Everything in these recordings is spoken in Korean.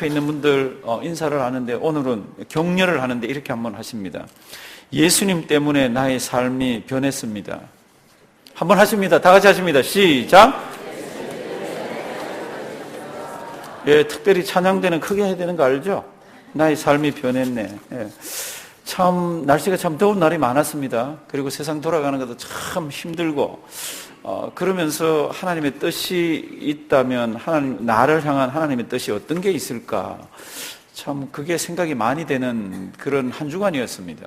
옆에 있는 분들 어, 인사를 하는데 오늘은 격려를 하는데 이렇게 한번 하십니다. 예수님 때문에 나의 삶이 변했습니다. 한번 하십니다. 다 같이 하십니다. 시작. 예, 특별히 찬양대는 크게 해야 되는 거 알죠? 나의 삶이 변했네. 예. 참 날씨가 참 더운 날이 많았습니다. 그리고 세상 돌아가는 것도 참 힘들고 어, 그러면서 하나님의 뜻이 있다면 하나님 나를 향한 하나님의 뜻이 어떤 게 있을까? 참 그게 생각이 많이 되는 그런 한 주간이었습니다.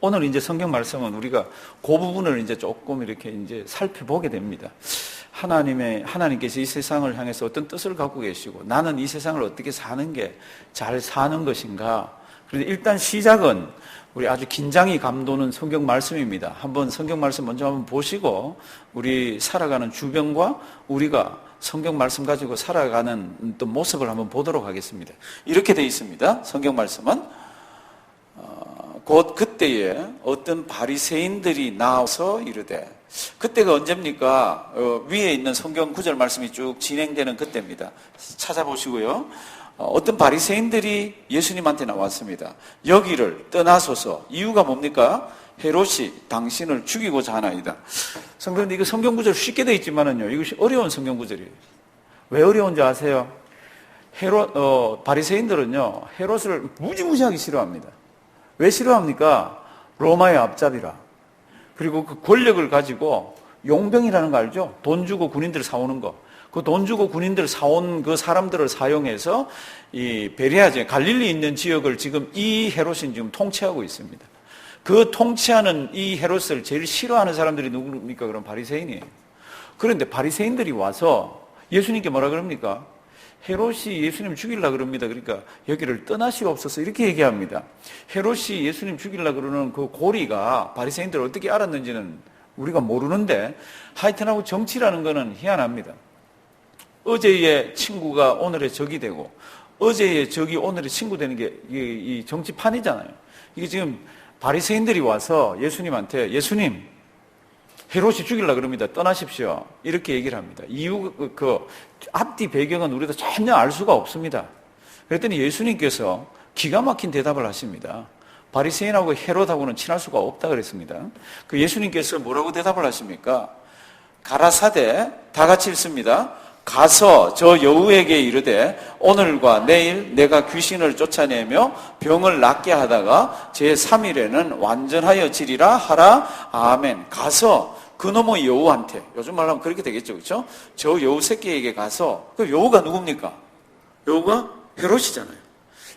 오늘 이제 성경 말씀은 우리가 그 부분을 이제 조금 이렇게 이제 살펴보게 됩니다. 하나님의, 하나님께서 이 세상을 향해서 어떤 뜻을 갖고 계시고 나는 이 세상을 어떻게 사는 게 잘 사는 것인가. 그런데 일단 시작은 우리 아주 긴장이 감도는 성경 말씀입니다. 한번 성경 말씀 먼저 한번 보시고 우리 살아가는 주변과 우리가 성경 말씀 가지고 살아가는 또 모습을 한번 보도록 하겠습니다. 이렇게 되어 있습니다. 성경 말씀은 어, 곧 그때에 어떤 바리새인들이 나와서 이르되 그때가 언제입니까? 어, 위에 있는 성경 구절 말씀이 쭉 진행되는 그때입니다. 찾아보시고요. 어, 어떤 바리새인들이 예수님한테 나왔습니다. 여기를 떠나소서. 이유가 뭡니까? 헤롯이 당신을 죽이고자 하나이다. 성경인데 이거 성경 구절 쉽게 되어 있지만은요. 이것이 어려운 성경 구절이에요. 왜 어려운지 아세요? 헤롯 어, 바리새인들은요. 헤롯을 무지무지하게 싫어합니다. 왜 싫어합니까? 로마의 앞잡이라. 그리고 그 권력을 가지고 용병이라는 거 알죠? 돈 주고 군인들 사오는 거. 그 돈 주고 군인들 사온 그 사람들을 사용해서 이 베리아 지 갈릴리 있는 지역을 지금 이 헤롯이 지금 통치하고 있습니다. 그 통치하는 이 헤롯을 제일 싫어하는 사람들이 누구입니까? 그럼 바리새인이에요. 그런데 바리새인들이 와서 예수님께 뭐라 그럽니까? 헤롯이 예수님 죽일라 그럽니다. 그러니까 여기를 떠나시옵소서 이렇게 얘기합니다. 헤롯이 예수님 죽일라 그러는 그 고리가 바리새인들 어떻게 알았는지는 우리가 모르는데 하여튼 하고 정치라는 것은 희한합니다. 어제의 친구가 오늘의 적이 되고 어제의 적이 오늘의 친구 되는 게 이 정치판이잖아요. 이게 지금 바리새인들이 와서 예수님한테 예수님 헤롯이 죽일라 그럽니다. 떠나십시오. 이렇게 얘기를 합니다. 이유 그 앞뒤 배경은 우리도 전혀 알 수가 없습니다. 그랬더니 예수님께서 기가 막힌 대답을 하십니다. 바리새인하고 헤롯하고는 친할 수가 없다 그랬습니다. 그 예수님께서 뭐라고 대답을 하십니까? 가라사대 다 같이 읽습니다. 가서 저 여우에게 이르되 오늘과 내일 내가 귀신을 쫓아내며 병을 낫게 하다가 제 3일에는 완전하여 지리라 하라 아멘. 가서 그놈의 여우한테 요즘 말하면 그렇게 되겠죠, 그렇죠? 저 여우 새끼에게 가서 그 여우가 누굽니까? 여우가 헤롯이잖아요.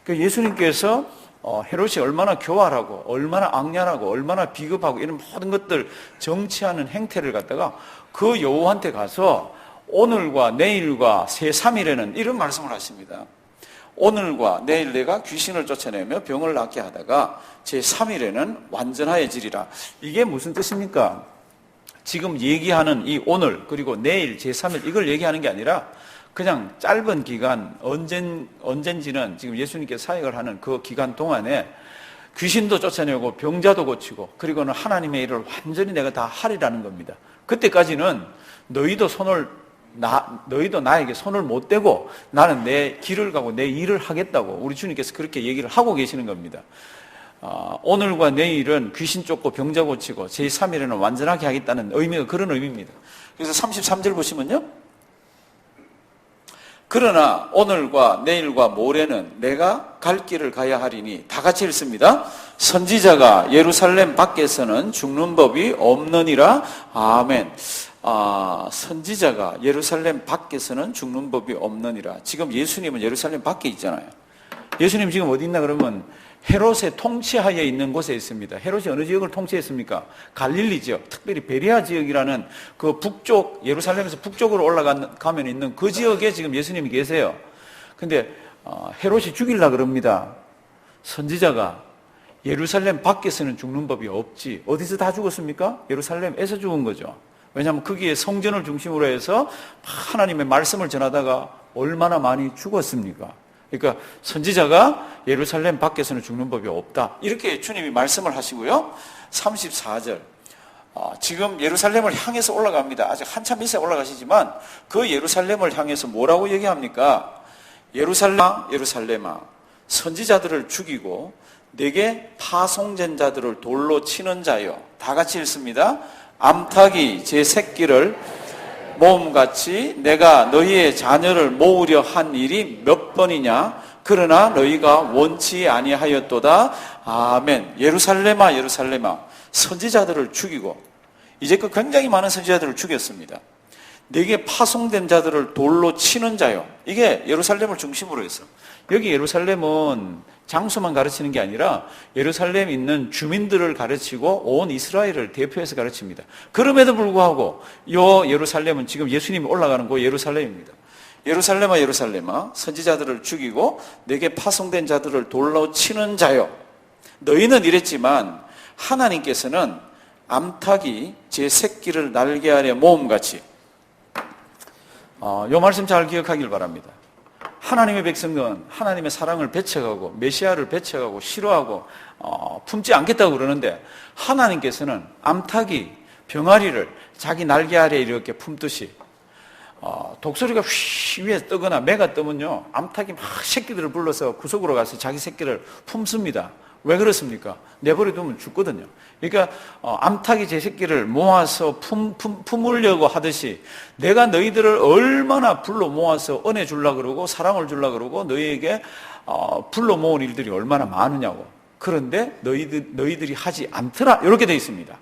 그 예수님께서 어, 헤롯이 얼마나 교활하고 얼마나 악랄하고 얼마나 비겁하고 이런 모든 것들 정치하는 행태를 갖다가 그 여우한테 가서 오늘과 내일과 세, 삼일에는 이런 말씀을 하십니다. 오늘과 내일 내가 귀신을 쫓아내며 병을 낫게 하다가 제 3일에는 완전하여지리라. 이게 무슨 뜻입니까? 지금 얘기하는 이 오늘 그리고 내일 제 3일 이걸 얘기하는 게 아니라 그냥 짧은 기간 언젠 언젠지는 지금 예수님께서 사역을 하는 그 기간 동안에 귀신도 쫓아내고 병자도 고치고 그리고는 하나님의 일을 완전히 내가 다 하리라는 겁니다. 그때까지는 너희도 손을 나, 너희도 나에게 손을 못 대고 나는 내 길을 가고 내 일을 하겠다고 우리 주님께서 그렇게 얘기를 하고 계시는 겁니다. 어, 오늘과 내일은 귀신 쫓고 병자 고치고 제3일에는 완전하게 하겠다는 의미가 그런 의미입니다. 그래서 33절 보시면요. 그러나 오늘과 내일과 모레는 내가 갈 길을 가야 하리니 다 같이 읽습니다. 선지자가 예루살렘 밖에서는 죽는 법이 없느니라. 아멘. 아, 선지자가 예루살렘 밖에서는 죽는 법이 없느니라. 지금 예수님은 예루살렘 밖에 있잖아요. 예수님 지금 어디 있나 그러면 헤롯의 통치하에 있는 곳에 있습니다. 헤롯이 어느 지역을 통치했습니까? 갈릴리 지역, 특별히 베리아 지역이라는 그 북쪽, 예루살렘에서 북쪽으로 올라가면 있는 그 지역에 지금 예수님이 계세요. 근데 어, 헤롯이 죽일라 그럽니다. 선지자가 예루살렘 밖에서는 죽는 법이 없지. 어디서 다 죽었습니까? 예루살렘에서 죽은 거죠. 왜냐하면 거기에 성전을 중심으로 해서 하나님의 말씀을 전하다가 얼마나 많이 죽었습니까? 그러니까 선지자가 예루살렘 밖에서는 죽는 법이 없다. 이렇게 주님이 말씀을 하시고요. 34절. 어, 지금 예루살렘을 향해서 올라갑니다. 아직 한참 밑에 올라가시지만 그 예루살렘을 향해서 뭐라고 얘기합니까? 예루살렘아 예루살렘아 선지자들을 죽이고 내게 파송된 자들을 돌로 치는 자여 다 같이 읽습니다. 암탉이 제 새끼를 모험같이 내가 너희의 자녀를 모으려 한 일이 몇 번이냐? 그러나 너희가 원치 아니하였도다. 아멘. 예루살렘아 예루살렘아. 선지자들을 죽이고 이제껏 굉장히 많은 선지자들을 죽였습니다. 내게 파송된 자들을 돌로 치는 자요. 이게 예루살렘을 중심으로 해서. 여기 예루살렘은 장소만 가르치는 게 아니라 예루살렘에 있는 주민들을 가르치고 온 이스라엘을 대표해서 가르칩니다. 그럼에도 불구하고 요 예루살렘은 지금 예수님이 올라가는 곳 예루살렘입니다. 예루살렘아 예루살렘아 선지자들을 죽이고 내게 파송된 자들을 돌로 치는 자요. 너희는 이랬지만 하나님께서는 암탉이 제 새끼를 날개 아래 모음같이 어, 요 말씀 잘 기억하길 바랍니다. 하나님의 백성은 하나님의 사랑을 배척하고 메시아를 배척하고 싫어하고 어, 품지 않겠다고 그러는데 하나님께서는 암탉이 병아리를 자기 날개 아래 이렇게 품듯이 어, 독소리가 휘 위에 뜨거나 매가 뜨면요 암탉이 막 새끼들을 불러서 구석으로 가서 자기 새끼를 품습니다. 왜 그렇습니까? 내버려 두면 죽거든요. 그러니까 어, 암탉이 제 새끼를 모아서 품, 품, 품으려고 하듯이 내가 너희들을 얼마나 불러 모아서 은혜 줄라 그러고 사랑을 줄라 그러고 너희에게 어, 불러 모은 일들이 얼마나 많으냐고. 그런데 너희들, 너희들이 하지 않더라. 이렇게 되어 있습니다.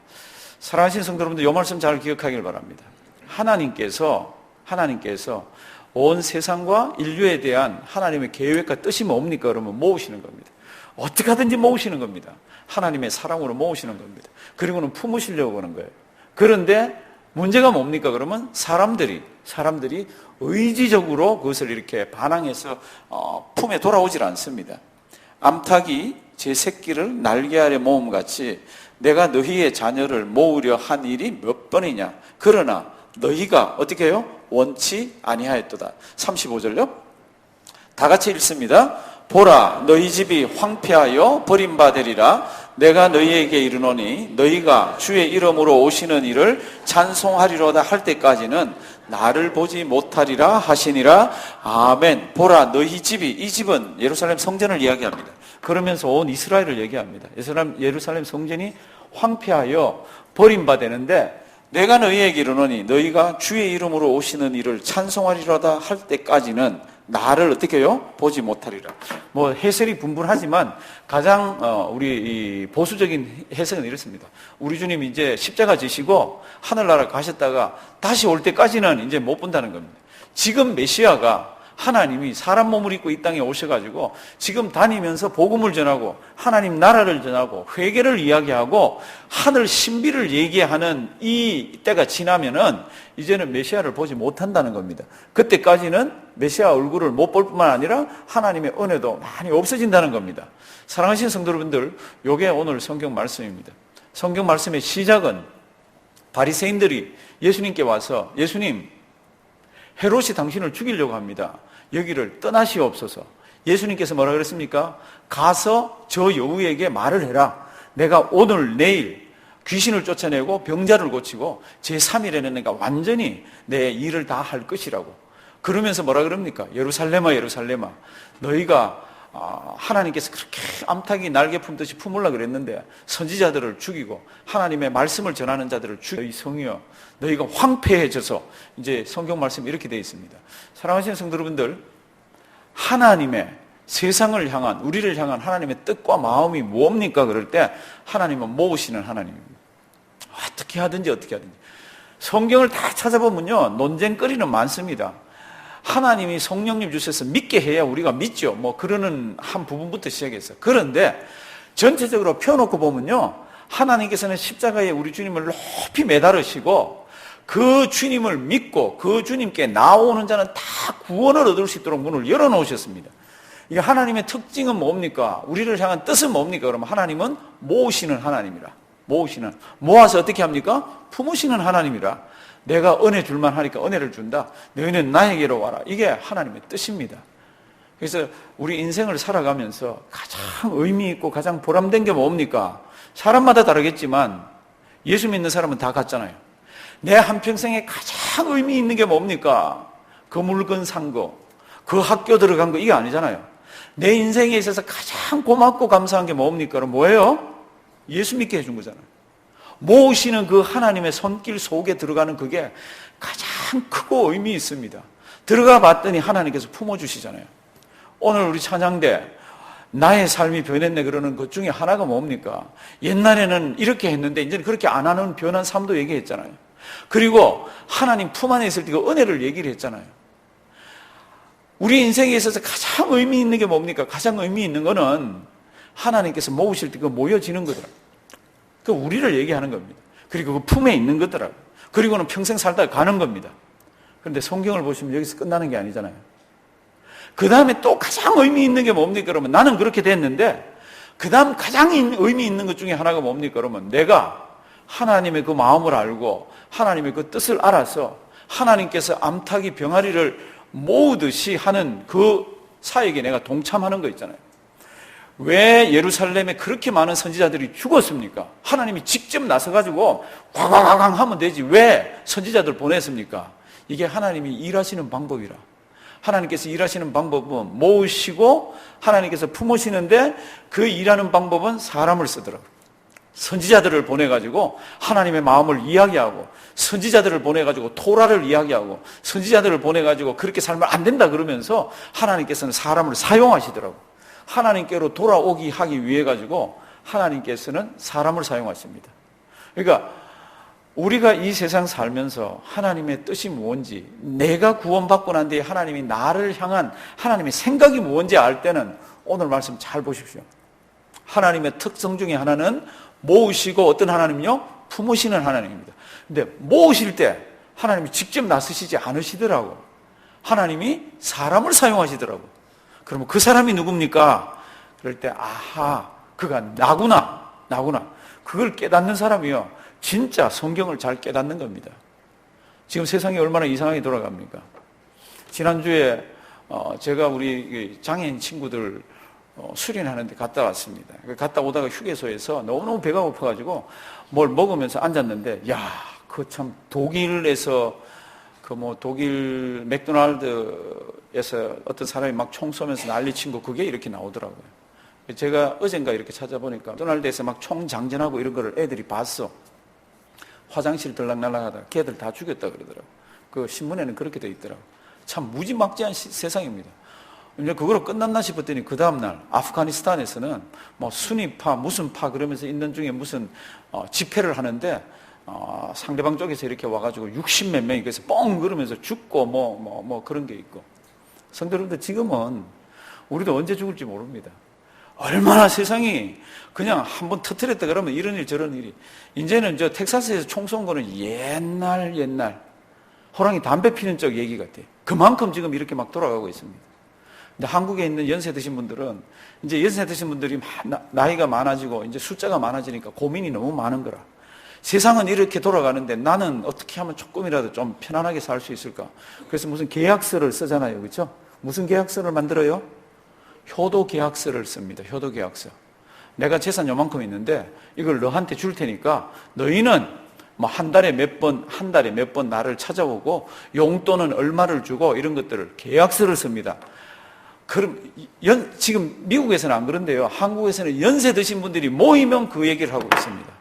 사랑하신 성도 여러분들 이 말씀 잘 기억하길 바랍니다. 하나님께서 하나님께서 온 세상과 인류에 대한 하나님의 계획과 뜻이 뭡니까? 그러면 모으시는 겁니다. 어떻게 하든지 모으시는 겁니다. 하나님의 사랑으로 모으시는 겁니다. 그리고는 품으시려고 하는 거예요. 그런데 문제가 뭡니까? 그러면 사람들이, 사람들이 의지적으로 그것을 이렇게 반항해서 어, 품에 돌아오질 않습니다. 암탉이 제 새끼를 날개 아래 모음 같이 내가 너희의 자녀를 모으려 한 일이 몇 번이냐. 그러나 너희가 어떻게 해요? 원치 아니하였도다. 35절요. 다 같이 읽습니다. 보라 너희 집이 황폐하여 버림받으리라. 내가 너희에게 이르노니 너희가 주의 이름으로 오시는 일을 찬송하리로다 할 때까지는 나를 보지 못하리라 하시니라. 아멘. 보라 너희 집이 이 집은 예루살렘 성전을 이야기합니다. 그러면서 온 이스라엘을 얘기합니다. 예루살렘, 성전이 황폐하여 버림받았는데 내가 너희에게 이르노니 너희가 주의 이름으로 오시는 일을 찬송하리로다 할 때까지는 나를 어떻게 해요? 보지 못하리라. 뭐 해설이 분분하지만 가장 어, 우리 보수적인 해석은 이렇습니다. 우리 주님 이제 십자가 지시고 하늘나라 가셨다가 다시 올 때까지는 이제 못 본다는 겁니다. 지금 메시아가 하나님이 사람 몸을 입고 이 땅에 오셔가지고 지금 다니면서 복음을 전하고 하나님 나라를 전하고 회개를 이야기하고 하늘 신비를 얘기하는 이 때가 지나면은 이제는 메시아를 보지 못한다는 겁니다. 그때까지는 메시아 얼굴을 못 볼 뿐만 아니라 하나님의 은혜도 많이 없어진다는 겁니다. 사랑하시는 성도 여러분들, 요게 오늘 성경 말씀입니다. 성경 말씀의 시작은 바리새인들이 예수님께 와서 예수님 헤롯이 당신을 죽이려고 합니다. 여기를 떠나시옵소서. 예수님께서 뭐라 그랬습니까? 가서 저 여우에게 말을 해라. 내가 오늘 내일 귀신을 쫓아내고 병자를 고치고 제3일에는 내가 완전히 내 일을 다 할 것이라고. 그러면서 뭐라 그럽니까? 예루살렘아 예루살렘아 너희가 아, 하나님께서 그렇게 암탉이 날개 품듯이 품으려 그랬는데 선지자들을 죽이고 하나님의 말씀을 전하는 자들을 죽이 너희 성이여 너희가 황폐해져서 이제 성경 말씀 이렇게 되어 있습니다. 사랑하시는 성도 여러분들 하나님의 세상을 향한 우리를 향한 하나님의 뜻과 마음이 뭡니까 그럴 때 하나님은 모으시는 하나님입니다. 어떻게 하든지 어떻게 하든지 성경을 다 찾아보면요 논쟁거리는 많습니다. 하나님이 성령님 주셔서 믿게 해야 우리가 믿죠. 뭐 그러는 한 부분부터 시작해서. 그런데 전체적으로 펴놓고 보면요. 하나님께서는 십자가에 우리 주님을 높이 매달으시고 그 주님을 믿고 그 주님께 나오는 자는 다 구원을 얻을 수 있도록 문을 열어놓으셨습니다. 이게 하나님의 특징은 뭡니까? 우리를 향한 뜻은 뭡니까? 그러면 하나님은 모으시는 하나님이라. 모으시는. 모아서 어떻게 합니까? 품으시는 하나님이라. 내가 은혜 줄만 하니까 은혜를 준다. 너희는 나에게로 와라. 이게 하나님의 뜻입니다. 그래서 우리 인생을 살아가면서 가장 의미 있고 가장 보람된 게 뭡니까? 사람마다 다르겠지만 예수 믿는 사람은 다 같잖아요. 내 한평생에 가장 의미 있는 게 뭡니까? 그 물건 산 거, 그 학교 들어간 거 이게 아니잖아요. 내 인생에 있어서 가장 고맙고 감사한 게 뭡니까? 그럼 뭐예요? 예수 믿게 해준 거잖아요. 모으시는 그 하나님의 손길 속에 들어가는 그게 가장 크고 의미 있습니다. 들어가 봤더니 하나님께서 품어주시잖아요. 오늘 우리 찬양대 나의 삶이 변했네 그러는 것 중에 하나가 뭡니까? 옛날에는 이렇게 했는데 이제는 그렇게 안 하는 변한 삶도 얘기했잖아요. 그리고 하나님 품 안에 있을 때 그 은혜를 얘기를 했잖아요. 우리 인생에 있어서 가장 의미 있는 게 뭡니까? 가장 의미 있는 거는 하나님께서 모으실 때 그 모여지는 거더라. 그 우리를 얘기하는 겁니다. 그리고 그 품에 있는 거더라. 그리고는 평생 살다 가는 겁니다. 그런데 성경을 보시면 여기서 끝나는 게 아니잖아요. 그 다음에 또 가장 의미 있는 게 뭡니까? 그러면 나는 그렇게 됐는데, 그 다음 가장 의미 있는 것 중에 하나가 뭡니까? 그러면 내가 하나님의 그 마음을 알고, 하나님의 그 뜻을 알아서, 하나님께서 암탉이 병아리를 모으듯이 하는 그 사역에 내가 동참하는 거 있잖아요. 왜 예루살렘에 그렇게 많은 선지자들이 죽었습니까? 하나님이 직접 나서가지고 과과과강 하면 되지. 왜 선지자들 보냈습니까? 이게 하나님이 일하시는 방법이라. 하나님께서 일하시는 방법은 모으시고 하나님께서 품으시는데 그 일하는 방법은 사람을 쓰더라고요. 선지자들을 보내가지고 하나님의 마음을 이야기하고 선지자들을 보내가지고 토라를 이야기하고 선지자들을 보내가지고 그렇게 살면 안 된다 그러면서 하나님께서는 사람을 사용하시더라고. 하나님께로 돌아오기 하기 위해 가지고 하나님께서는 사람을 사용하십니다. 그러니까 우리가 이 세상 살면서 하나님의 뜻이 무엇인지, 내가 구원받고 난 뒤에 하나님이 나를 향한 하나님의 생각이 무엇인지 알 때는 오늘 말씀 잘 보십시오. 하나님의 특성 중에 하나는 모으시고 어떤 하나님요? 품으시는 하나님입니다. 근데 모으실 때 하나님이 직접 나서시지 않으시더라고. 하나님이 사람을 사용하시더라고. 그러면 그 사람이 누굽니까? 그럴 때, 아하, 그가 나구나, 나구나. 그걸 깨닫는 사람이요. 진짜 성경을 잘 깨닫는 겁니다. 지금 세상이 얼마나 이상하게 돌아갑니까? 지난주에 어, 제가 우리 장애인 친구들 어, 수련하는데 갔다 왔습니다. 갔다 오다가 휴게소에서 너무너무 배가 고파가지고 뭘 먹으면서 앉았는데, 야, 그 참 독일에서 그 뭐 독일 맥도날드에서 어떤 사람이 막 총 쏘면서 난리 친 거 그게 이렇게 나오더라고요. 제가 어젠가 이렇게 찾아보니까 맥도날드에서 막 총 장전하고 이런 거를 애들이 봤어. 화장실 들락날락하다 걔들 다 죽였다 그러더라고. 그 신문에는 그렇게 돼 있더라고. 참 무지막지한 시, 세상입니다. 이제 그거로 끝났나 싶었더니 그 다음날 아프가니스탄에서는 뭐 순위파 무슨 파 그러면서 있는 중에 무슨 어, 집회를 하는데 어, 상대방 쪽에서 이렇게 와가지고 60 몇 명이 그래서 뻥 그러면서 죽고 뭐, 뭐, 뭐 그런 게 있고. 성도 여러분들 지금은 우리도 언제 죽을지 모릅니다. 얼마나 세상이 그냥 한번 터트렸다 그러면 이런 일 저런 일이. 이제는 저 텍사스에서 총 쏜 거는 옛날 옛날 호랑이 담배 피는 쪽 얘기 같아. 그만큼 지금 이렇게 막 돌아가고 있습니다. 근데 한국에 있는 연세 드신 분들은 이제 연세 드신 분들이 나이가 많아지고 이제 숫자가 많아지니까 고민이 너무 많은 거라. 세상은 이렇게 돌아가는데 나는 어떻게 하면 조금이라도 좀 편안하게 살 수 있을까? 그래서 무슨 계약서를 쓰잖아요. 그렇죠? 무슨 계약서를 만들어요? 효도 계약서를 씁니다. 효도 계약서. 내가 재산 요만큼 있는데 이걸 너한테 줄 테니까 너희는 뭐 한 달에 몇 번, 한 달에 몇 번 나를 찾아오고 용돈은 얼마를 주고 이런 것들을 계약서를 씁니다. 그럼 연, 지금 미국에서는 안 그런데요. 한국에서는 연세 드신 분들이 모이면 그 얘기를 하고 있습니다.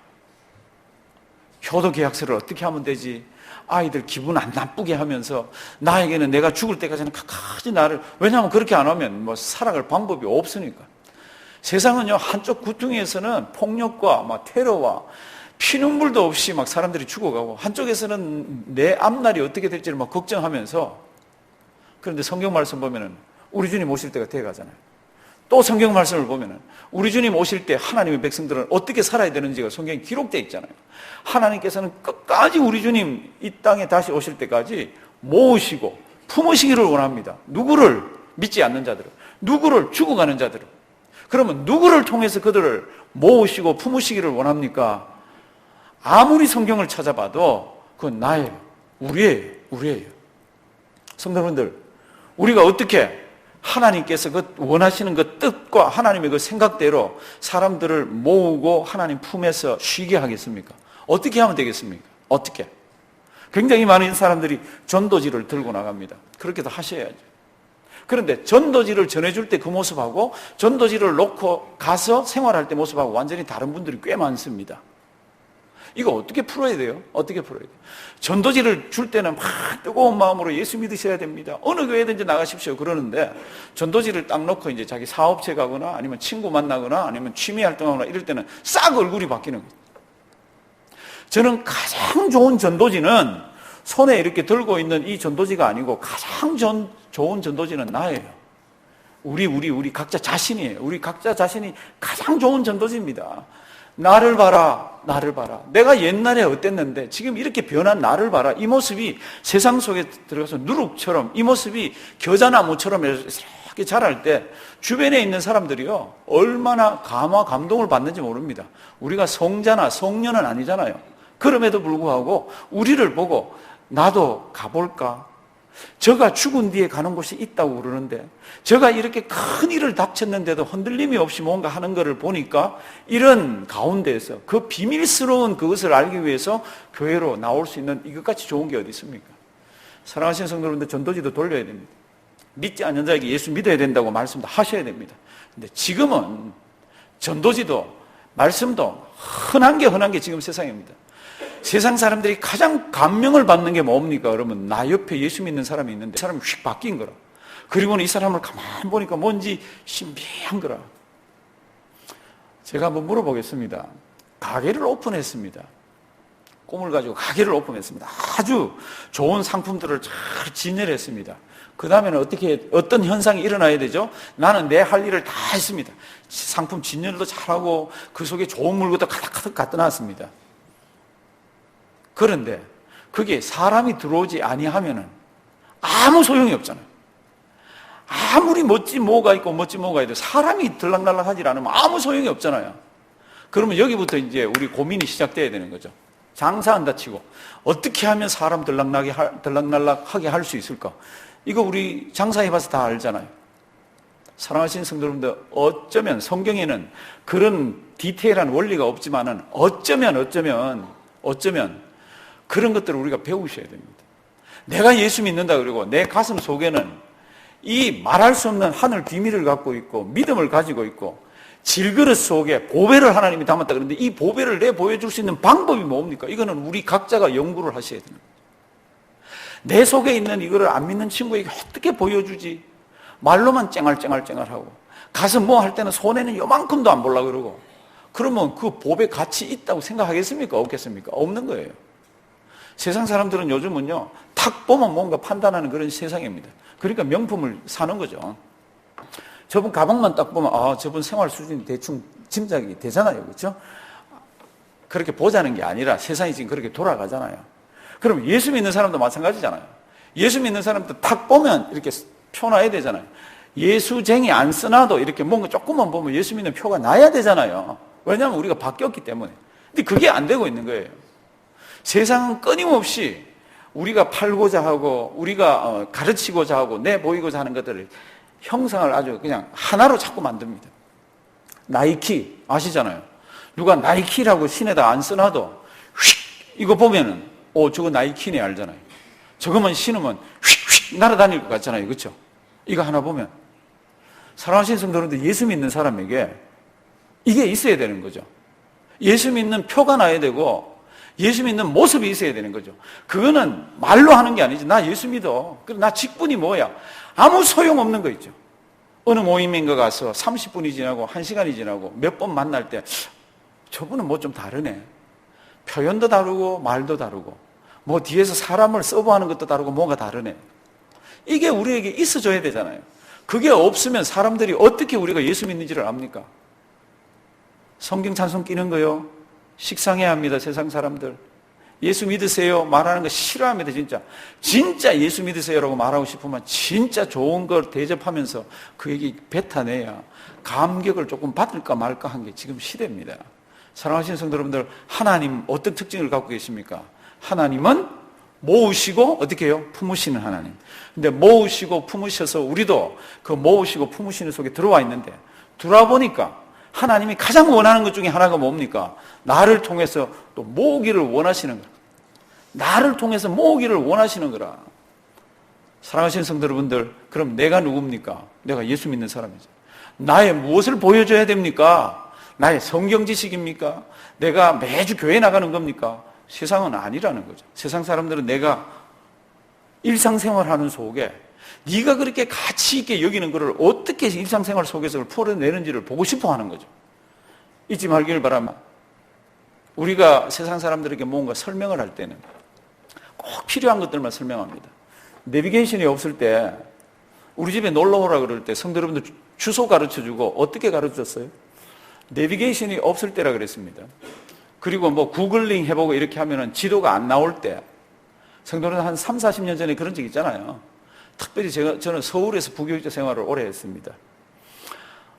효도 계약서를 어떻게 하면 되지? 아이들 기분 안 나쁘게 하면서 나에게는 내가 죽을 때까지는 끝까지 나를 왜냐하면 그렇게 안 하면 뭐 살아갈 방법이 없으니까 세상은요 한쪽 구퉁이에서는 폭력과 막 테러와 피눈물도 없이 막 사람들이 죽어가고 한쪽에서는 내 앞날이 어떻게 될지를 막 걱정하면서 그런데 성경 말씀 보면은 우리 주님 오실 때가 돼가잖아요. 또 성경 말씀을 보면은 우리 주님 오실 때 하나님의 백성들은 어떻게 살아야 되는지가 성경에 기록되어 있잖아요. 하나님께서는 끝까지 우리 주님 이 땅에 다시 오실 때까지 모으시고 품으시기를 원합니다. 누구를 믿지 않는 자들을, 누구를 죽어가는 자들을. 그러면 누구를 통해서 그들을 모으시고 품으시기를 원합니까? 아무리 성경을 찾아봐도 그건 나예요. 우리예요. 우리예요. 성도분들, 우리가 어떻게 하나님께서 그 원하시는 그 뜻과 하나님의 그 생각대로 사람들을 모으고 하나님 품에서 쉬게 하겠습니까? 어떻게 하면 되겠습니까? 어떻게? 굉장히 많은 사람들이 전도지를 들고 나갑니다. 그렇게도 하셔야죠. 그런데 전도지를 전해줄 때 그 모습하고 전도지를 놓고 가서 생활할 때 모습하고 완전히 다른 분들이 꽤 많습니다. 이거 어떻게 풀어야 돼요? 어떻게 풀어야 돼요? 전도지를 줄 때는 막 뜨거운 마음으로 예수 믿으셔야 됩니다. 어느 교회든지 나가십시오. 그러는데 전도지를 딱 놓고 이제 자기 사업체 가거나 아니면 친구 만나거나 아니면 취미 활동하거나 이럴 때는 싹 얼굴이 바뀌는 거예요. 저는 가장 좋은 전도지는 손에 이렇게 들고 있는 이 전도지가 아니고 가장 전, 좋은 전도지는 나예요. 우리, 우리, 우리 각자 자신이에요. 우리 각자 자신이 가장 좋은 전도지입니다. 나를 봐라, 나를 봐라. 내가 옛날에 어땠는데 지금 이렇게 변한 나를 봐라. 이 모습이 세상 속에 들어가서 누룩처럼 이 모습이 겨자나무처럼 이렇게 자랄 때 주변에 있는 사람들이요. 얼마나 감화, 감동을 받는지 모릅니다. 우리가 성자나 성녀는 아니잖아요. 그럼에도 불구하고 우리를 보고 나도 가볼까? 저가 죽은 뒤에 가는 곳이 있다고 그러는데 저가 이렇게 큰 일을 닥쳤는데도 흔들림이 없이 뭔가 하는 것을 보니까 이런 가운데에서 그 비밀스러운 그것을 알기 위해서 교회로 나올 수 있는 이것같이 좋은 게 어디 있습니까? 사랑하시는 성도 여러분들 전도지도 돌려야 됩니다. 믿지 않는 자에게 예수 믿어야 된다고 말씀도 하셔야 됩니다. 근데 지금은 전도지도 말씀도 흔한 게 흔한 게 지금 세상입니다. 세상 사람들이 가장 감명을 받는 게 뭡니까? 그러면 나 옆에 예수 믿는 사람이 있는데 사람이 휙 바뀐 거라. 그리고는 이 사람을 가만히 보니까 뭔지 신비한 거라. 제가 한번 물어보겠습니다. 가게를 오픈했습니다. 꿈을 가지고 가게를 오픈했습니다. 아주 좋은 상품들을 잘 진열했습니다. 그 다음에는 어떻게, 어떤 현상이 일어나야 되죠? 나는 내 할 일을 다 했습니다. 상품 진열도 잘하고 그 속에 좋은 물건도 가득가득 갖다 놨습니다. 그런데 그게 사람이 들어오지 아니하면은 아무 소용이 없잖아요. 아무리 멋진 뭐가 있고 멋진 뭐가 있고 사람이 들락날락 하지 않으면 아무 소용이 없잖아요. 그러면 여기부터 이제 우리 고민이 시작돼야 되는 거죠. 장사한다 치고 어떻게 하면 사람 들락날락하게 들락날락하게 할 수 있을까? 이거 우리 장사해봐서 다 알잖아요. 사랑하시는 성도 여러분들, 어쩌면 성경에는 그런 디테일한 원리가 없지만은 어쩌면 어쩌면 어쩌면 그런 것들을 우리가 배우셔야 됩니다. 내가 예수 믿는다 그러고 내 가슴 속에는 이 말할 수 없는 하늘 비밀을 갖고 있고 믿음을 가지고 있고 질그릇 속에 보배를 하나님이 담았다 그러는데 이 보배를 내 보여줄 수 있는 방법이 뭡니까? 이거는 우리 각자가 연구를 하셔야 됩니다. 내 속에 있는 이거를 안 믿는 친구에게 어떻게 보여주지? 말로만 쨍알쨍알쨍알하고 가서 뭐 할 때는 손에는 요만큼도 안 볼라 그러고 그러면 그 보배 가치 있다고 생각하겠습니까? 없겠습니까? 없는 거예요. 세상 사람들은 요즘은요, 탁 보면 뭔가 판단하는 그런 세상입니다. 그러니까 명품을 사는 거죠. 저분 가방만 딱 보면, 아, 저분 생활 수준이 대충 짐작이 되잖아요. 그렇죠? 그렇게 보자는 게 아니라 세상이 지금 그렇게 돌아가잖아요. 그럼 예수 믿는 사람도 마찬가지잖아요. 예수 믿는 사람도 탁 보면 이렇게 표놔야 되잖아요. 예수쟁이 안 쓰나도 이렇게 뭔가 조금만 보면 예수 믿는 표가 나야 되잖아요. 왜냐하면 우리가 바뀌었기 때문에. 근데 그게 안 되고 있는 거예요. 세상은 끊임없이 우리가 팔고자 하고 우리가 어, 가르치고자 하고 내 보이고자 하는 것들을 형상을 아주 그냥 하나로 자꾸 만듭니다. 나이키 아시잖아요. 누가 나이키라고 신에다 안 써놔도 휙 이거 보면은 오 저거 나이키네 알잖아요. 저거만 신으면 휙휙 날아다닐 것 같잖아요. 그렇죠? 이거 하나 보면 사랑하시는 성도님들 예수 믿는 사람에게 이게 있어야 되는 거죠. 예수 믿는 표가 나야 되고 예수 믿는 모습이 있어야 되는 거죠. 그거는 말로 하는 게 아니지. 나 예수 믿어. 그럼 나 직분이 뭐야? 아무 소용없는 거 있죠. 어느 모임인 가 가서 30분이 지나고 1시간이 지나고 몇 번 만날 때 저분은 뭐 좀 다르네. 표현도 다르고 말도 다르고 뭐 뒤에서 사람을 서브하는 것도 다르고 뭐가 다르네. 이게 우리에게 있어줘야 되잖아요. 그게 없으면 사람들이 어떻게 우리가 예수 믿는지를 압니까? 성경 찬송 끼는 거요. 식상해야 합니다, 세상 사람들. 예수 믿으세요. 말하는 거 싫어합니다, 진짜. 진짜 예수 믿으세요라고 말하고 싶으면 진짜 좋은 걸 대접하면서 그에게 뱉어내야 감격을 조금 받을까 말까 한 게 지금 시대입니다. 사랑하시는 성도 여러분들, 하나님 어떤 특징을 갖고 계십니까? 하나님은 모으시고 어떻게 해요? 품으시는 하나님. 근데 모으시고 품으셔서 우리도 그 모으시고 품으시는 속에 들어와 있는데 들어보니까 하나님이 가장 원하는 것 중에 하나가 뭡니까? 나를 통해서 또 모으기를 원하시는 거라. 나를 통해서 모으기를 원하시는 거라. 사랑하시는 성도 여러분들, 그럼 내가 누굽니까? 내가 예수 믿는 사람이죠. 나의 무엇을 보여줘야 됩니까? 나의 성경 지식입니까? 내가 매주 교회 나가는 겁니까? 세상은 아니라는 거죠. 세상 사람들은 내가 일상생활 하는 속에 네가 그렇게 가치 있게 여기는 것을 어떻게 일상생활 속에서 풀어내는지를 보고 싶어 하는 거죠. 잊지 말기를 바랍니다. 우리가 세상 사람들에게 뭔가 설명을 할 때는 꼭 필요한 것들만 설명합니다. 내비게이션이 없을 때 우리 집에 놀러 오라 그럴 때 성도 여러분들 주소 가르쳐 주고 어떻게 가르쳐 줬어요? 내비게이션이 없을 때라 그랬습니다. 그리고 뭐 구글링 해보고 이렇게 하면은 지도가 안 나올 때 성도는 한 3, 40년 전에 그런 적 있잖아요. 특별히 제가, 저는 서울에서 부교육자 생활을 오래 했습니다.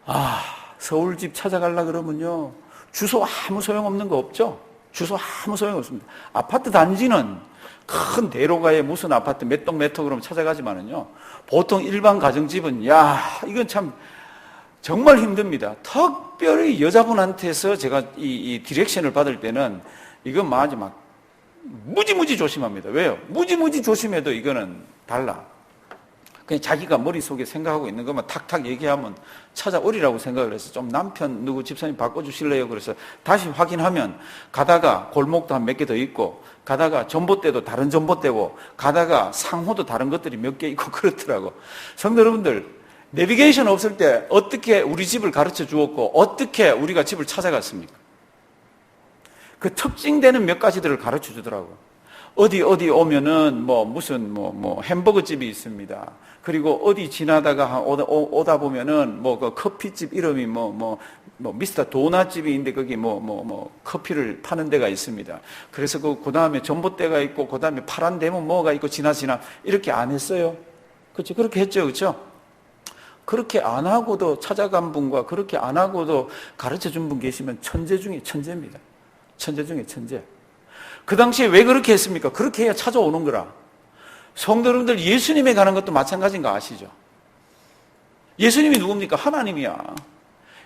아, 서울집 찾아갈라 그러면요. 주소 아무 소용없는 거 없죠? 주소 아무 소용없습니다. 아파트 단지는 큰 대로가에 무슨 아파트 몇 동 몇호 그러면 찾아가지만은요. 보통 일반 가정집은 야, 이건 참 정말 힘듭니다. 특별히 여자분한테서 제가 이, 이 디렉션을 받을 때는 이건 막, 막 무지무지 조심합니다. 왜요? 무지무지 조심해도 이거는 달라. 그냥 자기가 머릿속에 생각하고 있는 것만 탁탁 얘기하면 찾아오리라고 생각을 해서 좀 남편 누구 집사님 바꿔주실래요? 그래서 다시 확인하면 가다가 골목도 한 몇 개 더 있고 가다가 전봇대도 다른 전봇대고 가다가 상호도 다른 것들이 몇 개 있고 그렇더라고. 성도 여러분들 내비게이션 없을 때 어떻게 우리 집을 가르쳐 주었고 어떻게 우리가 집을 찾아갔습니까? 그 특징되는 몇 가지들을 가르쳐 주더라고. 어디 어디 오면은 뭐 무슨 뭐뭐 햄버거 집이 있습니다. 그리고 어디 지나다가 오다, 오다 보면은 뭐 그 커피집 이름이 뭐뭐뭐 미스터 도넛 집이 있는데 거기 뭐 뭐 뭐 커피를 파는 데가 있습니다. 그래서 그 그다음에 전봇대가 있고 그다음에 파란 대문 뭐가 있고 지나 지나 이렇게 안 했어요. 그렇죠? 그렇게 했죠. 그렇죠? 그렇게 안 하고도 찾아간 분과 그렇게 안 하고도 가르쳐 준 분 계시면 천재 중에 천재입니다. 천재 중에 천재. 그 당시에 왜 그렇게 했습니까? 그렇게 해야 찾아오는 거라. 성도 여러분들 예수님에 가는 것도 마찬가지인 거 아시죠? 예수님이 누굽니까? 하나님이야.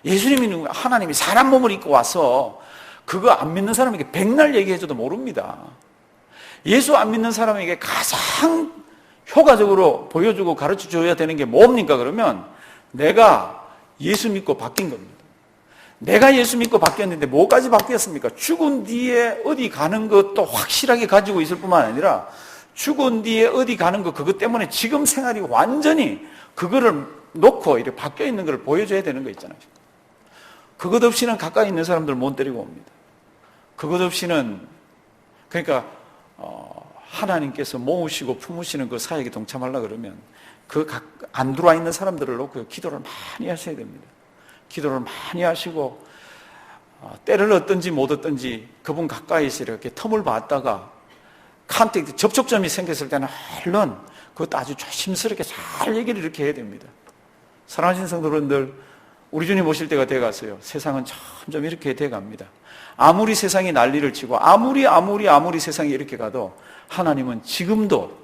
예수님이 누구 하나님이 사람 몸을 입고 와서 그거 안 믿는 사람에게 백날 얘기해줘도 모릅니다. 예수 안 믿는 사람에게 가장 효과적으로 보여주고 가르쳐 줘야 되는 게 뭡니까? 그러면 내가 예수 믿고 바뀐 겁니다. 내가 예수 믿고 바뀌었는데 뭐까지 바뀌었습니까? 죽은 뒤에 어디 가는 것도 확실하게 가지고 있을 뿐만 아니라 죽은 뒤에 어디 가는 것 그것 때문에 지금 생활이 완전히 그거를 놓고 이렇게 바뀌어 있는 걸 보여줘야 되는 거 있잖아요. 그것 없이는 가까이 있는 사람들 못 데리고 옵니다. 그것 없이는 그러니까 어, 하나님께서 모으시고 품으시는 그 사역에 동참하려 그러면 그 안 들어와 있는 사람들을 놓고 기도를 많이 하셔야 됩니다. 기도를 많이 하시고 어, 때를 얻든지 못 얻든지 그분 가까이서 이렇게 텀을 봤다가 컨택트 접촉점이 생겼을 때는 얼른 그것도 아주 조심스럽게 잘 얘기를 이렇게 해야 됩니다. 사랑하신 성도분들 우리 주님 오실 때가 돼갔어요. 세상은 점점 이렇게 돼갑니다. 아무리 세상이 난리를 치고 아무리 아무리 아무리 세상이 이렇게 가도 하나님은 지금도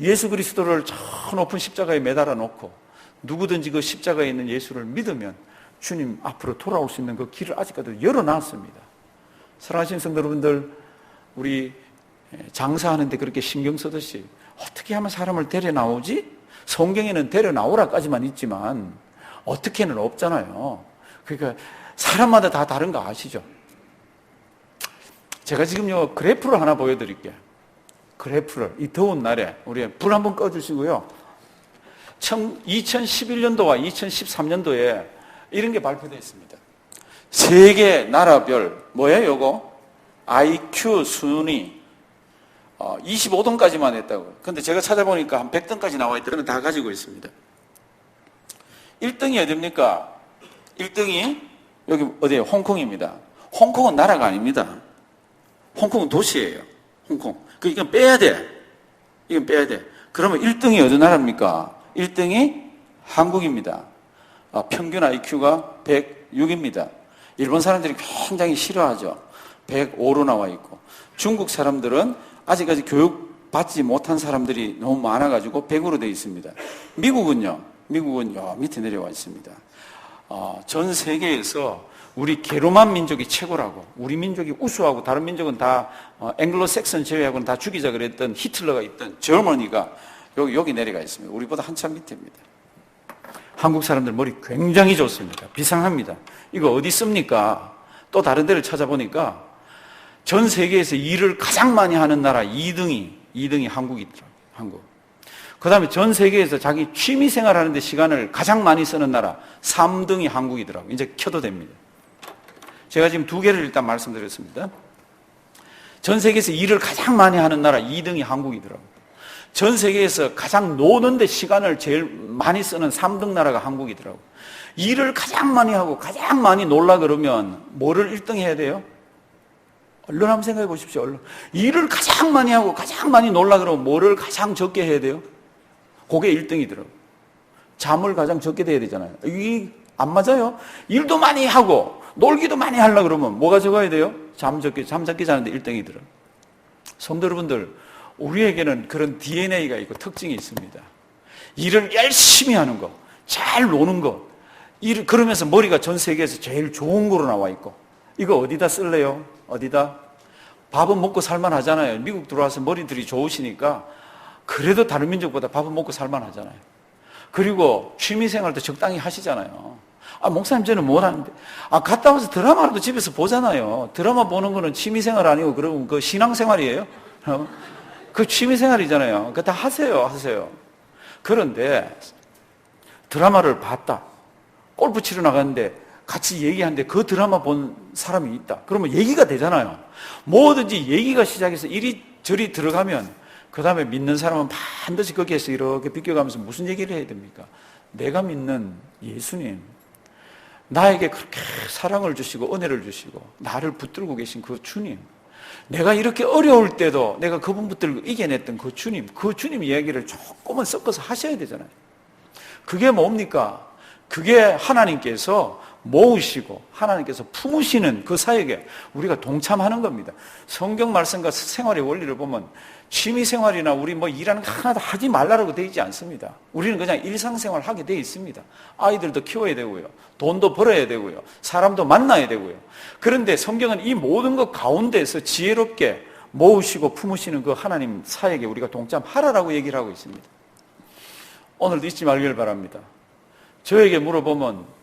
예수 그리스도를 저 높은 십자가에 매달아 놓고 누구든지 그 십자가에 있는 예수를 믿으면 주님 앞으로 돌아올 수 있는 그 길을 아직까지 열어놨습니다. 사랑하신 성도 여러분들, 우리 장사하는데 그렇게 신경 쓰듯이 어떻게 하면 사람을 데려 나오지? 성경에는 데려 나오라까지만 있지만 어떻게는 없잖아요. 그러니까 사람마다 다 다른 거 아시죠? 제가 지금요 그래프를 하나 보여드릴게요. 그래프를 이 더운 날에 우리 불 한번 꺼주시고요. 2011년도와 2013년도에 이런 게 발표되어 있습니다. 세계 나라별 뭐예요, 이거? IQ 순위 25등까지만 어, 했다고. 근데 제가 찾아보니까 한 100등까지 나와 있더라고요. 다 가지고 있습니다. 1등이 어딥니까? 1등이 여기 어디에요? 홍콩입니다. 홍콩은 나라가 아닙니다. 홍콩은 도시예요. 홍콩. 그 이건 빼야 돼. 이건 빼야 돼. 그러면 1등이 어느 나라입니까? 1등이 한국입니다. 아, 평균 IQ가 106입니다. 일본 사람들이 굉장히 싫어하죠. 105로 나와 있고. 중국 사람들은 아직까지 교육 받지 못한 사람들이 너무 많아가지고 100으로 되어 있습니다. 미국은요, 미국은 요 밑에 내려와 있습니다. 어, 전 세계에서 우리 게로만 민족이 최고라고, 우리 민족이 우수하고 다른 민족은 다 어, 앵글로 섹슨 제외하고는 다 죽이자 그랬던 히틀러가 있던 저머니가 여기, 여기 내려가 있습니다. 우리보다 한참 밑입니다. 한국 사람들 머리 굉장히 좋습니다. 비상합니다. 이거 어디 씁니까? 또 다른 데를 찾아보니까 전 세계에서 일을 가장 많이 하는 나라 2등이, 2등이 한국이더라고요. 한국. 그 다음에 전 세계에서 자기 취미 생활 하는데 시간을 가장 많이 쓰는 나라 3등이 한국이더라고요. 이제 켜도 됩니다. 제가 지금 두 개를 일단 말씀드렸습니다. 전 세계에서 일을 가장 많이 하는 나라 2등이 한국이더라고요. 전 세계에서 가장 노는데 시간을 제일 많이 쓰는 3등 나라가 한국이더라고요. 일을 가장 많이 하고 가장 많이 놀라 그러면 뭐를 1등 해야 돼요? 얼른 한번 생각해 보십시오. 얼른. 일을 가장 많이 하고 가장 많이 놀라 그러면 뭐를 가장 적게 해야 돼요? 그게 1등이더라고요. 잠을 가장 적게 돼야 되잖아요. 이 안 맞아요? 일도 많이 하고 놀기도 많이 하려 그러면 뭐가 적어야 돼요? 잠 적게 잠 적게 자는데 1등이더라고요. 성도 여러분들 우리에게는 그런 DNA가 있고 특징이 있습니다. 일을 열심히 하는 거, 잘 노는 거, 일, 그러면서 머리가 전 세계에서 제일 좋은 거로 나와 있고, 이거 어디다 쓸래요? 어디다? 밥은 먹고 살만 하잖아요. 미국 들어와서 머리들이 좋으시니까, 그래도 다른 민족보다 밥은 먹고 살만 하잖아요. 그리고 취미 생활도 적당히 하시잖아요. 아, 목사님 저는 뭘 하는데? 아, 갔다 와서 드라마라도 집에서 보잖아요. 드라마 보는 거는 취미 생활 아니고, 그러면 그 신앙 생활이에요? 어? 그 취미 생활이잖아요. 그거 다 하세요, 하세요. 그런데 드라마를 봤다. 골프 치러 나갔는데 같이 얘기하는데 그 드라마 본 사람이 있다. 그러면 얘기가 되잖아요. 뭐든지 얘기가 시작해서 이리 저리 들어가면 그 다음에 믿는 사람은 반드시 거기에서 이렇게 비껴가면서 무슨 얘기를 해야 됩니까? 내가 믿는 예수님. 나에게 그렇게 사랑을 주시고 은혜를 주시고 나를 붙들고 계신 그 주님. 내가 이렇게 어려울 때도 내가 그분 붙들고 이겨냈던 그 주님, 그 주님 이야기를 조금은 섞어서 하셔야 되잖아요. 그게 뭡니까? 그게 하나님께서 모으시고 하나님께서 품으시는 그 사역에 우리가 동참하는 겁니다. 성경 말씀과 생활의 원리를 보면 취미 생활이나 우리 뭐 일하는 거 하나도 하지 말라고 되어 있지 않습니다. 우리는 그냥 일상생활 하게 되어 있습니다. 아이들도 키워야 되고요. 돈도 벌어야 되고요. 사람도 만나야 되고요. 그런데 성경은 이 모든 것 가운데서 지혜롭게 모으시고 품으시는 그 하나님 사역에 우리가 동참하라라고 얘기를 하고 있습니다. 오늘도 잊지 말길 바랍니다. 저에게 물어보면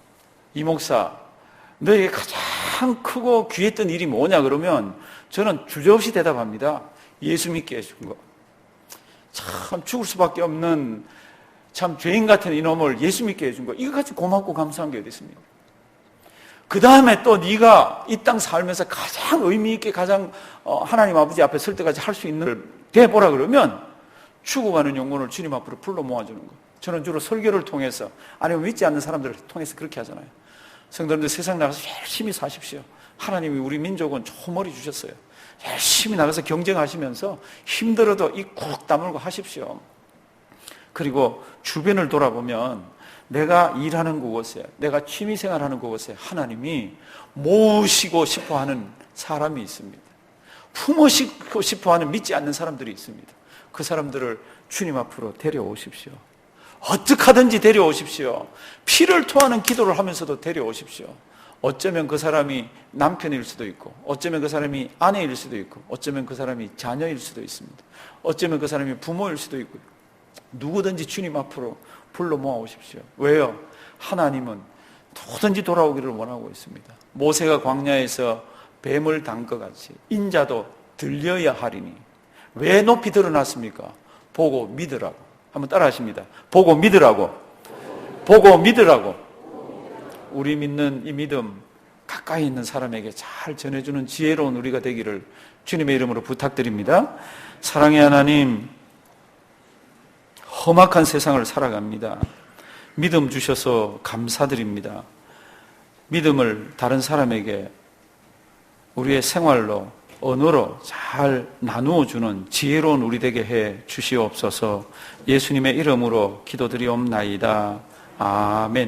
이 목사 너에게 가장 크고 귀했던 일이 뭐냐 그러면 저는 주저없이 대답합니다. 예수 믿게 해준 거. 참 죽을 수밖에 없는 참 죄인 같은 이놈을 예수 믿게 해준 거. 이거 같이 고맙고 감사한 게 어디 있습니까? 그 다음에 또 네가 이 땅 살면서 가장 의미 있게 가장 어, 하나님 아버지 앞에 설 때까지 할 수 있는 걸 대보라 그러면 죽어가는 영혼을 주님 앞으로 불러 모아주는 거. 저는 주로 설교를 통해서 아니면 믿지 않는 사람들을 통해서 그렇게 하잖아요. 성도님들 세상 나가서 열심히 사십시오. 하나님이 우리 민족은 좋은 머리 주셨어요. 열심히 나가서 경쟁하시면서 힘들어도 이꾹 다물고 하십시오. 그리고 주변을 돌아보면 내가 일하는 그곳에, 내가 취미생활 하는 그곳에 하나님이 모으시고 싶어 하는 사람이 있습니다. 품으시고 싶어 하는 믿지 않는 사람들이 있습니다. 그 사람들을 주님 앞으로 데려오십시오. 어떻게 하든지 데려오십시오. 피를 토하는 기도를 하면서도 데려오십시오. 어쩌면 그 사람이 남편일 수도 있고, 어쩌면 그 사람이 아내일 수도 있고, 어쩌면 그 사람이 자녀일 수도 있습니다. 어쩌면 그 사람이 부모일 수도 있고, 누구든지 주님 앞으로 불러 모아 오십시오. 왜요? 하나님은 누구든지 돌아오기를 원하고 있습니다. 모세가 광야에서 뱀을 단 것 같이 인자도 들려야 하리니 왜 높이 드러났습니까? 보고 믿으라고. 한번 따라 하십니다. 보고 믿으라고. 보고 믿으라고. 우리 믿는 이 믿음 가까이 있는 사람에게 잘 전해주는 지혜로운 우리가 되기를 주님의 이름으로 부탁드립니다. 사랑의 하나님, 험악한 세상을 살아갑니다. 믿음 주셔서 감사드립니다. 믿음을 다른 사람에게 우리의 생활로 언어로 잘 나누어 주는 지혜로운 우리 되게 해 주시옵소서. 예수님의 이름으로 기도드리옵나이다. 아멘.